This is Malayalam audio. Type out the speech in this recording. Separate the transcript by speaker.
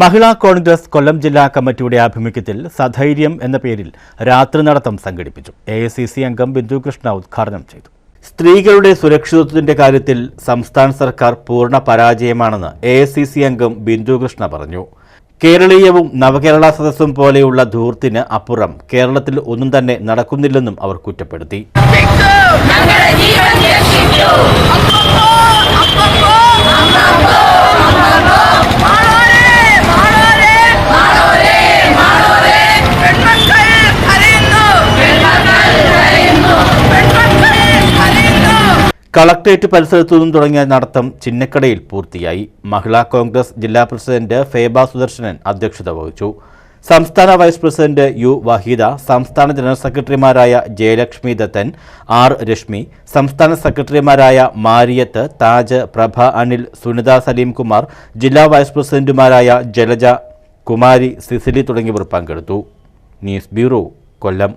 Speaker 1: മഹിളാ കോൺഗ്രസ് കൊല്ലം ജില്ലാ കമ്മിറ്റിയുടെ ആഭിമുഖ്യത്തിൽ സധൈര്യം എന്ന പേരിൽ രാത്രി നടത്തം സംഘടിപ്പിച്ചു. എ അംഗം ബിന്ദു കൃഷ്ണ ഉദ്ഘാടനം ചെയ്തു. സ്ത്രീകളുടെ സുരക്ഷിതത്വത്തിന്റെ കാര്യത്തിൽ സംസ്ഥാന സർക്കാർ പൂർണ പരാജയമാണെന്ന് എ അംഗം ബിന്ദു കൃഷ്ണ പറഞ്ഞു. കേരളീയവും നവകേരള സദസ്സും പോലെയുള്ള ധൂർത്തിന് അപ്പുറം കേരളത്തിൽ ഒന്നും തന്നെ നടക്കുന്നില്ലെന്നും അവർ കുറ്റപ്പെടുത്തി. കളക്ട്രേറ്റ് പരിസരത്തു നിന്നും തുടങ്ങിയ നടത്തം ചിന്നക്കടയിൽ പൂർത്തിയായി. മഹിളാ കോൺഗ്രസ് ജില്ലാ പ്രസിഡന്റ് ഫേബ സുദർശനൻ അധ്യക്ഷത വഹിച്ചു. സംസ്ഥാന വൈസ് പ്രസിഡന്റ് യു വഹീദ സംസ്ഥാന ജനറൽ സെക്രട്ടറിമാരായ ജയലക്ഷ്മി ദത്തൻ ആർ രശ്മി സംസ്ഥാന സെക്രട്ടറിമാരായ മാരിയത്ത് താജ് പ്രഭ അനിൽ സുനിത സലീം കുമാർ ജില്ലാ വൈസ് പ്രസിഡന്റുമാരായ ജലജ കുമാരി സിസിലി തുടങ്ങിയവർ പങ്കെടുത്തു. News bureau Kollam.